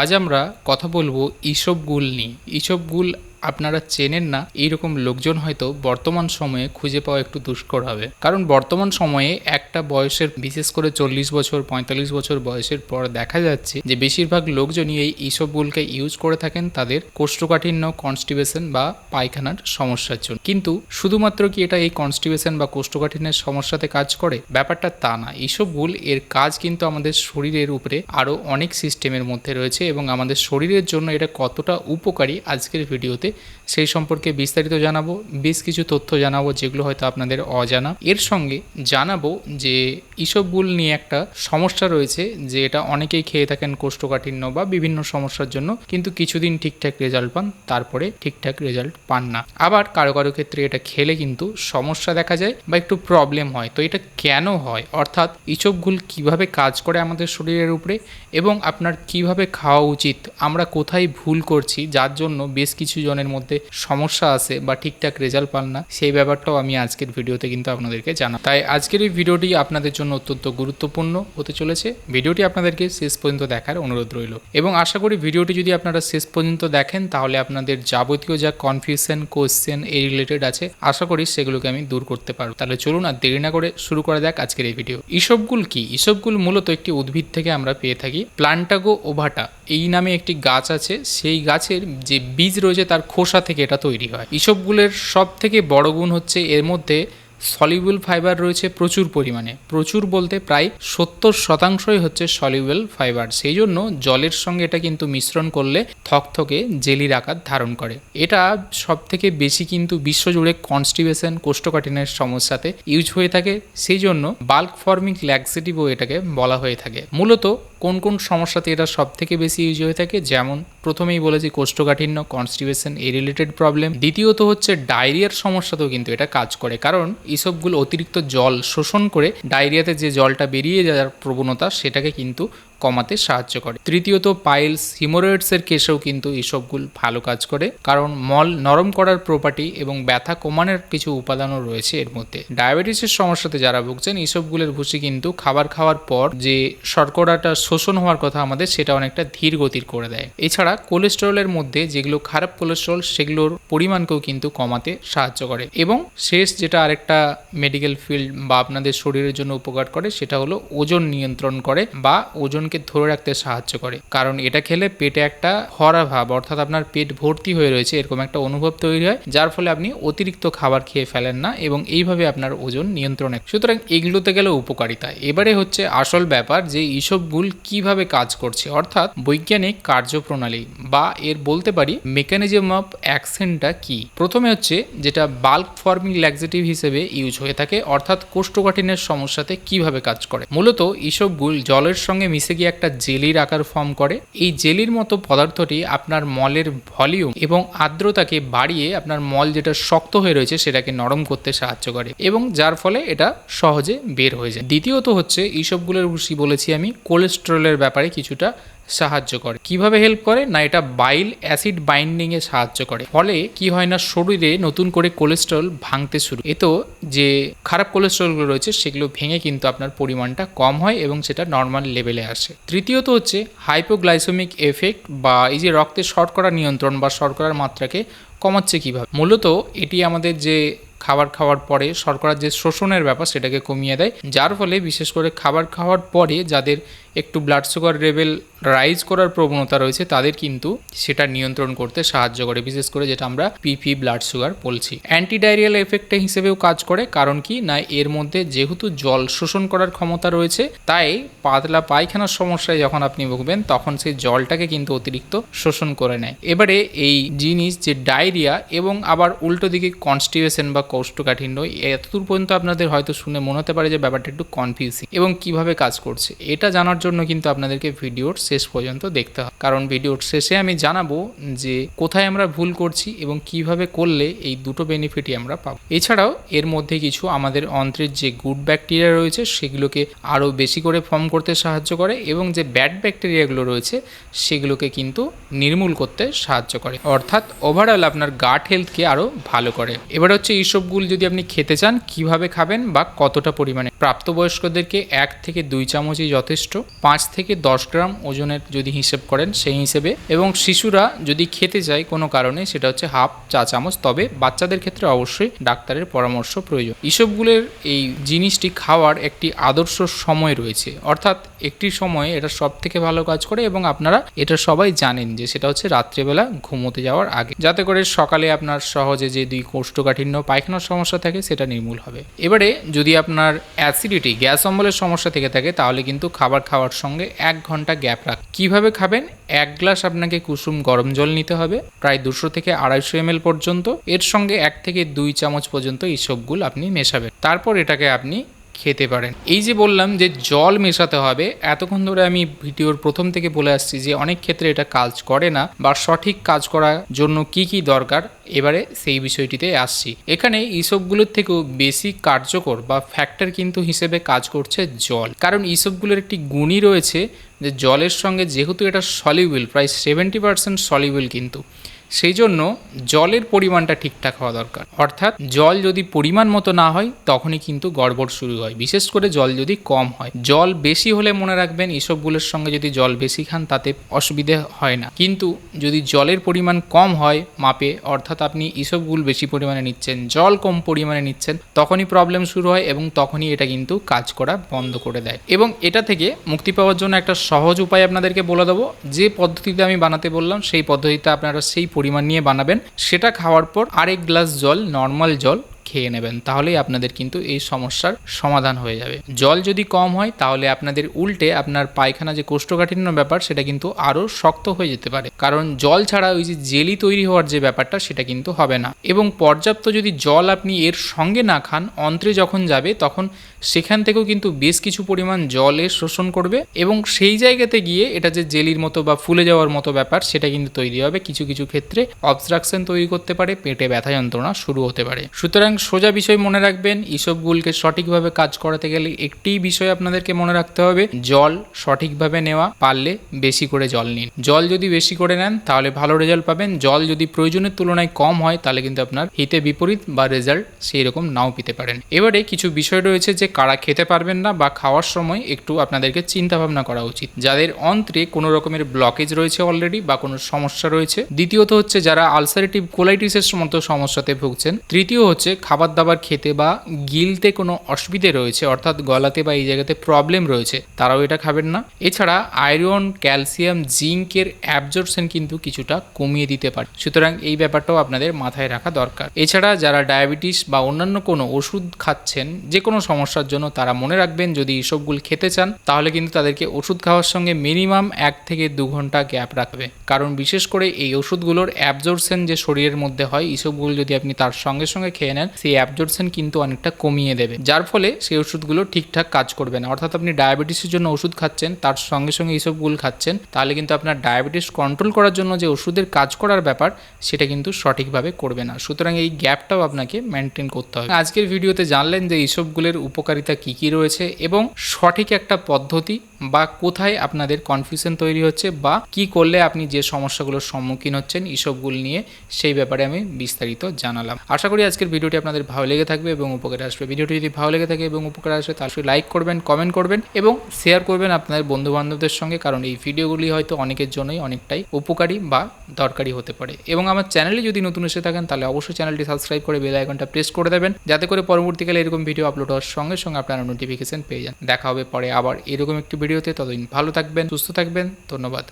আজ আমরা কথা বলব ইসবগুল নিয়ে। ইসবগুল আপনারা চেনেন না, এইরকম লোকজন হয়তো বর্তমান সময়ে খুঁজে পাওয়া একটু দুষ্কর হবে। কারণ বর্তমান সময়ে একটা বয়সের, বিশেষ করে চল্লিশ বছর, পঁয়তাল্লিশ বছর বয়সের পর দেখা যাচ্ছে যে বেশিরভাগ লোকজনই এই ইসবগুলকে ইউজ করে থাকেন তাদের কোষ্ঠকাঠিন্য কনস্টিবেশন বা পায়খানার সমস্যার জন্য। কিন্তু শুধুমাত্র কি এটা এই কনস্টিবেশন বা কোষ্ঠকাঠিন্যের সমস্যাতে কাজ করে? ব্যাপারটা তা না। ইসবগুল এর কাজ কিন্তু আমাদের শরীরের উপরে আরও অনেক সিস্টেমের মধ্যে রয়েছে এবং আমাদের শরীরের জন্য এটা কতটা উপকারী আজকের ভিডিওতে সেই সম্পর্কে বিস্তারিত জানাব, বেশ কিছু তথ্য জানাব যেগুলো হয়তো আপনাদের অজানা। এর সঙ্গে জানাব যে ইসবগুল নিয়ে একটা সমস্যা রয়েছে যে এটা অনেকেই খেয়ে থাকেন কোষ্ঠকাঠিন্য বা বিভিন্ন সমস্যার জন্য, কিন্তু কিছুদিন ঠিকঠাক রেজাল্ট পান, তারপরে ঠিকঠাক রেজাল্ট পান না। আবার কারও কারও ক্ষেত্রে এটা খেলে কিন্তু সমস্যা দেখা যায় বা একটু প্রবলেম হয়। তো এটা কেন হয়? অর্থাৎ ইসবগুল কীভাবে কাজ করে আমাদের শরীরের উপরে এবং আপনার কীভাবে খাওয়া উচিত? আমরা কোথায় ভুল করছি? যার জন্য বেশ কিছু জনের মধ্যে সমস্যা আছে বা ঠিকঠাক রেজাল্ট পান না, সেই ব্যাপারটাও আমি আজকের ভিডিওতে কিন্তু আপনাদেরকে জানাব। তাই আজকের এই ভিডিওটি আপনাদের জন্য অত্যন্ত গুরুত্বপূর্ণ হতে চলেছে। ভিডিওটি আপনাদেরকে শেষ পর্যন্ত দেখার অনুরোধ রইল। এবং আশা করি ভিডিওটি যদি আপনারা শেষ পর্যন্ত দেখেন, তাহলে আপনাদের যাবতীয় যা কনফিউশন কোশ্চেন এই রিলেটেড আছে, আশা করি সেগুলোকে আমি দূর করতে পারব। তাহলে চলুন আর দেরি না করে শুরু করা যাক আজকের এই ভিডিও। ইসবগুল কি? ইসবগুল মূলত একটি উদ্ভিদ থেকে আমরা পেয়ে থাকি। প্লান্টাগো ওভাটা, এই নামে একটি গাছ আছে। সেই গাছের যে বীজ রয়েছে, তার খোসা থেকে এটা তৈরি হয়। ইসবগুলের সব থেকে বড় গুণ হচ্ছে এর মধ্যে সলিউবল ফাইবার রয়েছে প্রচুর পরিমাণে। প্রচুর বলতে প্রায় সত্তর শতাংশই হচ্ছে সলিউবল ফাইবার সেই জন্য জলের সঙ্গে এটা কিন্তু মিশ্রণ করলে থকথকে জেলির আকার ধারণ করে। এটা সব থেকে বেশি কিন্তু বিশ্বজুড়ে কনস্টিবেশন কোষ্ঠকাঠিন্যের সমস্যাতে ইউজ হয়ে থাকে। সেই জন্য বাল্ক ফর্মিং ল্যাক্সেটিভও এটাকে বলা হয়ে থাকে। মূলত কোন কোন সমস্যাতে এটা সব থেকে বেশি ইউজ হয়ে থাকে? যেমন প্রথমেই বলেছি কোষ্ঠকাঠিন্য কনস্টিবেশন এ রিলেটেড প্রবলেম দ্বিতীয়ত হচ্ছে ডায়রিয়ার সমস্যাতেও কিন্তু এটা কাজ করে। কারণ এইসবগুলো অতিরিক্ত জল শোষণ করে ডায়রিয়াতে যে জলটা বেরিয়ে যাওয়ার প্রবণতা, সেটাকে কিন্তু কমাতে সাহায্য করে। তৃতীয়ত, পাইলস, হিমোরয়েডসের কেসেও কিন্তু এসবগুলো ভালো কাজ করে, কারণ মল নরম করার প্রপার্টি এবং ব্যথা কমানোর কিছু উপাদানও রয়েছে এর মধ্যে। ডায়াবেটিসের সমস্যাতে যারা ভুগছেন, এসবগুলোর ভুসি কিন্তু খাবার খাওয়ার পর যে শর্করাটা শোষণ হওয়ার কথা আমাদের, সেটা অনেকটা ধীর গতির করে দেয়। এছাড়া, কোলেস্টেরলের মধ্যে যেগুলো খারাপ কোলেস্টেরল, সেগুলোর পরিমাণকেও কিন্তু কমাতে সাহায্য করে। এবং শেষ যেটা আরেকটা মেডিকেল ফিল্ড বা আপনাদের শরীরের জন্য উপকার করে, সেটা হলো ওজন নিয়ন্ত্রণ করে বা ওজনকে ধরে রাখতে সাহায্য করে। কারণ এটা খেলে পেটে একটা হরা ভাব, অর্থাৎ আপনার পেট ভর্তি হয়ে রয়েছে, এরকম একটা অনুভব তৈরি হয়, যার ফলে আপনি অতিরিক্ত খাবার খেয়ে ফেলেন না এবং এইভাবে আপনার ওজন নিয়ন্ত্রণে সুতরাং এগুলোতে গেলে উপকারিতা। এবারে হচ্ছে আসল ব্যাপার যে এইসবগুল কীভাবে কাজ করছে, অর্থাৎ বৈজ্ঞানিক কার্যপ্রণালী বা এর বলতে পারি মেকানিজম অফ অ্যাকশনটা কি? প্রথমে হচ্ছে যেটা বাল্ক ফর্মিং ল্যাক্সেটিভ হিসেবে ইউজ হয়ে থাকে, অর্থাৎ কোষ্ঠকাঠিন্যের সমস্যাতে কীভাবে কাজ করে। মূলত এইসবগুল জলের সঙ্গে মিশে গিয়ে একটা জেলির আকার ফর্ম করে। এই জেলির মতো পদার্থটি আপনার মলের ভলিউম এবং আর্দ্রতাকে বাড়িয়ে আপনার মল যেটা শক্ত হয়ে রয়েছে সেটাকে নরম করতে সাহায্য করে এবং যার ফলে এটা সহজে বের হয়ে যায়। দ্বিতীয়ত হচ্ছে, এইসবগুলোর বলেছি আমি কোলেস্ট্রলের ব্যাপারে কিছুটা সাহায্য করে। কীভাবে হেল্প করে? না, এটা বাইল অ্যাসিড বাইন্ডিং এ সাহায্য করে। ফলে কি হয় না, শরীরে নতুন করে কোলেস্ট্রল ভাঙতে শুরু এতো যে খারাপ কোলেস্ট্রলগুলো রয়েছে, সেগুলো ভেঙে কিন্তু আপনার পরিমাণটা কম হয় এবং সেটা নর্মাল লেভেলে আসে। তৃতীয়ত হচ্ছে হাইপোগ্লাইসেমিক এফেক্ট বা এই যে রক্তে শর্করা নিয়ন্ত্রণ বা শর্করার মাত্রাকে কমাচ্ছে কীভাবে? মূলত এটি আমাদের যে খাবার খাওয়ার পরে শর্করার যে শোষণের ব্যাপার, সেটাকে কমিয়ে দেয়। যার ফলে বিশেষ করে খাবার খাওয়ার পরে যাদের একটু ব্লাড সুগার লেভেল রাইজ করার প্রবণতা রয়েছে, তাদের কিন্তু সেটা নিয়ন্ত্রণ করতে সাহায্য করে, বিশেষ করে যেটা আমরা পিপি ব্লাড সুগার বলছি। অ্যান্টিডাইরিয়াল এফেক্টে হিসেবেও কাজ করে, কারণ কি না, এর মধ্যে যেহেতু জল শোষণ করার ক্ষমতা রয়েছে, তাই পাতলা পায়খানার সমস্যায় যখন আপনি ভুগবেন, তখন সেই জলটাকে কিন্তু অতিরিক্ত শোষণ করে নেয়। এবারে এই জিনিস যে ডায়রিয়া এবং আবার উল্টো দিকে কনস্টিভেশন বা কোষ্ঠকাঠিন্য, এতদূর পর্যন্ত আপনাদের হয়তো শুনে মনে হতে পারে যে ব্যাপারটা একটু কনফিউজিং এবং কীভাবে কাজ করছে, এটা জানার জন্য কিন্তু আপনাদেরকে ভিডিওর শেষ পর্যন্ত দেখতে হবে। কারণ ভিডিওর শেষে আমি জানাব যে কোথায় আমরা ভুল করছি এবং কীভাবে করলে এই দুটো বেনিফিটই আমরা পাবো। এছাড়াও এর মধ্যে কিছু আমাদের অন্ত্রের যে গুড ব্যাকটেরিয়া রয়েছে, সেগুলোকে আরও বেশি করে ফর্ম করতে সাহায্য করে এবং যে ব্যাড ব্যাকটেরিয়াগুলো রয়েছে, সেগুলোকে কিন্তু নির্মূল করতে সাহায্য করে। অর্থাৎ ওভারঅল আপনার গাট হেলথকে আরও ভালো করে। এবার হচ্ছে এইসবগুলো যদি আপনি খেতে চান, কীভাবে খাবেন বা কতটা পরিমাণে প্রাপ্তবয়স্কদেরকে এক থেকে দুই চামচই যথেষ্ট, পাঁচ থেকে দশ গ্রাম ওজনের যদি হিসেব করেন সেই হিসেবে। এবং শিশুরা যদি খেতে চায় কোনো কারণে, সেটা হচ্ছে হাফ চা চামচ, তবে বাচ্চাদের ক্ষেত্রে অবশ্যই ডাক্তারের পরামর্শ প্রয়োজন। ইসবগুলের এই জিনিসটি খাওয়ার একটি আদর্শ সময় রয়েছে। অর্থাৎ একটি সময়ে এটা সব থেকে ভালো কাজ করে এবং আপনারা এটা সবাই জানেন যে সেটা হচ্ছে রাত্রেবেলা ঘুমোতে যাওয়ার আগে। যাতে করে সকালে আপনার সহজে যে দুই কোষ্ঠকাঠিন্য, পায়খানার সমস্যা থাকে, সেটা নির্মূল হবে। এবারে যদি আপনার অ্যাসিডিটি গ্যাস অম্বলের সমস্যা থেকে থাকে, তাহলে কিন্তু খাবার খাওয়ার সঙ্গে এক ঘণ্টা গ্যাপ রাখ। কীভাবে খাবেন? এক গ্লাস আপনাকে কুসুম গরম জল নিতে হবে, প্রায় দুশো থেকে আড়াইশো এম পর্যন্ত। এর সঙ্গে এক থেকে দুই চামচ পর্যন্ত এই সবগুলো আপনি মেশাবেন। তারপর এটাকে আপনি খেতে পারেন। এই যে বললাম যে জল মেশাতে হবে, এতক্ষণ ধরে আমি ভিডিওর প্রথম থেকে বলে আসছি যে অনেক ক্ষেত্রে এটা কাজ করে না বা সঠিক কাজ করার জন্য কি কি দরকার, এবারে সেই বিষয়টিতে আসছি। এখানে ইসবগুলোর থেকেও বেশি কার্যকর বা ফ্যাক্টর কিন্তু হিসেবে কাজ করছে জল। কারণ ইসবগুলোর একটি গুণই রয়েছে যে জলের সঙ্গে যেহেতু এটা সলিউবল প্রায় সেভেন্টি পার্সেন্ট সলিউবল কিন্তু। সেই জন্য জলের পরিমাণটা ঠিকঠাক হওয়া দরকার। অর্থাৎ জল যদি পরিমাণ মতো না হয়, তখনই কিন্তু গড়বড় শুরু হয়। বিশেষ করে জল যদি কম হয়। জল বেশি হলে মনে রাখবেন, এসবগুলোর সঙ্গে যদি জল বেশি খান, তাতে অসুবিধে হয় না। কিন্তু যদি জলের পরিমাণ কম হয় মাপে, অর্থাৎ আপনি ইসবগুল বেশি পরিমাণে নিচ্ছেন, জল কম পরিমাণে নিচ্ছেন, তখনই প্রবলেম শুরু হয় এবং তখনই এটা কিন্তু কাজ করা বন্ধ করে দেয়। এবং এটা থেকে মুক্তি পাওয়ার জন্য একটা সহজ উপায় আপনাদেরকে বলে দেবো। যে পদ্ধতিতে আমি বানাতে বললাম, সেই পদ্ধতিতে আপনারা সেই পরিমাণ নিয়ে বানাবেন। সেটা খাওয়ার পর আরেক গ্লাস জল নর্মাল জল খেয়ে নেবেন, তাহলেই আপনাদের কিন্তু এই সমস্যার সমাধান হয়ে যাবে। জল যদি কম হয়, তাহলে আপনাদের উল্টে আপনার পায়খানা যে কোষ্ঠকাঠিন্য ব্যাপার, সেটা কিন্তু আরও শক্ত হয়ে যেতে পারে। কারণ জল ছাড়া ওই যে জেলি তৈরি হওয়ার যে ব্যাপারটা, সেটা কিন্তু হবে না। এবং পর্যাপ্ত যদি জল আপনি এর সঙ্গে না খান, অন্ত্রে যখন যাবে, তখন সেখান থেকেও কিন্তু বেশ কিছু পরিমাণ জলের শোষণ করবে এবং সেই জায়গাতে গিয়ে এটা যে জেলির মতো বা ফুলে যাওয়ার মতো ব্যাপার, সেটা কিন্তু তৈরি হবে। কিছু কিছু ক্ষেত্রে অবস্ট্রাকশন তৈরি করতে পারে, পেটে ব্যথা যন্ত্রণা শুরু হতে পারে। সুতরাং সোজা বিষয় মনে রাখবেন। ইসবগুলকে সঠিকভাবে কাজ করাতে গেলে একটি বিষয় আপনাদেরকে মনে রাখতে হবে। জল সঠিকভাবে নেওয়া, পারলে বেশি করে জল নিন। জল যদি বেশি করে নেন, তাহলে ভালো রেজাল্ট পাবেন। জল যদি প্রয়োজনের তুলনায় কম হয়, তাহলে কিন্তু আপনার হিতে বিপরীত বা রেজাল্ট সেই রকম নাও পেতে পারেন। এবারে কিছু বিষয় রয়েছে যে কারা খেতে পারবেন না বা খাওয়ার সময় একটু আপনাদেরকে চিন্তা ভাবনা করা উচিত। যাদের অন্ত্রে কোনো রকমের ব্লকেজ রয়েছে অলরেডি বা কোনো সমস্যা রয়েছে। দ্বিতীয়ত হচ্ছে যারা আলসারেটিভ কোলাইটিসের মতো সমস্যাতে ভুগছেন। তৃতীয় হচ্ছে খাবার দাবার খেতে বা গিলতে কোনো অসুবিধে রয়েছে, অর্থাৎ গলাতে বা এই জায়গাতে প্রবলেম রয়েছে, তারাও এটা খাবেন না। এছাড়া আয়রন ক্যালসিয়াম জিঙ্কের অ্যাবজর্পশন কিন্তু কিছুটা কমিয়ে দিতে পারে। সুতরাং এই ব্যাপারটাও আপনাদের মাথায় রাখা দরকার। এছাড়া যারা ডায়াবেটিস বা অন্যান্য কোনো ওষুধ খাচ্ছেন, যে কোনো সমস্যার জন্য তারা মনে রাখবেন, যদি এসবগুলো খেতে চান, তাহলে কিন্তু তাদেরকে ওষুধ খাওয়ার সঙ্গে মিনিমাম এক থেকে দু ঘণ্টা গ্যাপ রাখবে। কারণ বিশেষ করে এই ওষুধগুলোর অ্যাবজর্পশন যে শরীরের মধ্যে হয়, এসবগুলো যদি আপনি তার সঙ্গে সঙ্গে খেয়ে নেন সেই অ্যাবজর্পশন কিন্তু অনেকটা কমিয়ে দেবে। যার ফলে সেই ওষুধগুলো ঠিকঠাক কাজ করবে না। অর্থাৎ আপনি ডায়াবেটিসের জন্য ওষুধ খাচ্ছেন, তার সঙ্গে সঙ্গে এইসবগুলো খাচ্ছেন, তাহলে কিন্তু আপনার ডায়াবেটিস কন্ট্রোল করার জন্য যে ওষুধের কাজ করার ব্যাপার, সেটা কিন্তু সঠিকভাবে করবে না। সুতরাং এই গ্যাপটাও আপনাকে মেনটেন করতে হবে। আজকের ভিডিওতে জানলেন যে এইসবগুলোর উপকারিতা কী কী রয়েছে এবং সঠিক একটা পদ্ধতি বা কোথায় আপনাদের কনফিউশন তৈরি হচ্ছে বা কি করলে আপনি যে সমস্যাগুলোর সম্মুখীন হচ্ছেন এইসবগুলো নিয়ে সেই ব্যাপারে আমি বিস্তারিত জানালাম। আশা করি আজকের ভিডিওটি আপনাদের ভালো লেগে থাকবে এবং উপকারে আসবে। ভিডিওটি যদি ভালো লেগে থাকে এবং উপকারে আসবে তাহলে লাইক করবেন কমেন্ট করবেন এবং শেয়ার করবেন আপনাদের বন্ধু বান্ধবদের সঙ্গে, কারণ এই ভিডিওগুলি হয়তো অনেকের জন্যই অনেকটাই উপকারী বা দরকারি হতে পারে। এবং আমার চ্যানেলে যদি নতুন এসে থাকেন, তাহলে অবশ্যই চ্যানেলটি সাবস্ক্রাইব করে বেল আইকনটা প্রেস করে দেবেন, যাতে করে পরবর্তীকালে এরকম ভিডিও আপলোড হওয়ার সঙ্গে সঙ্গে আপনারা নোটিফিকেশন পেয়ে যান। দেখা হবে পরে আবার এরকম একটি ভিডিওতে ততদিন ভালো থাকবেন, সুস্থ থাকবেন, ধন্যবাদ।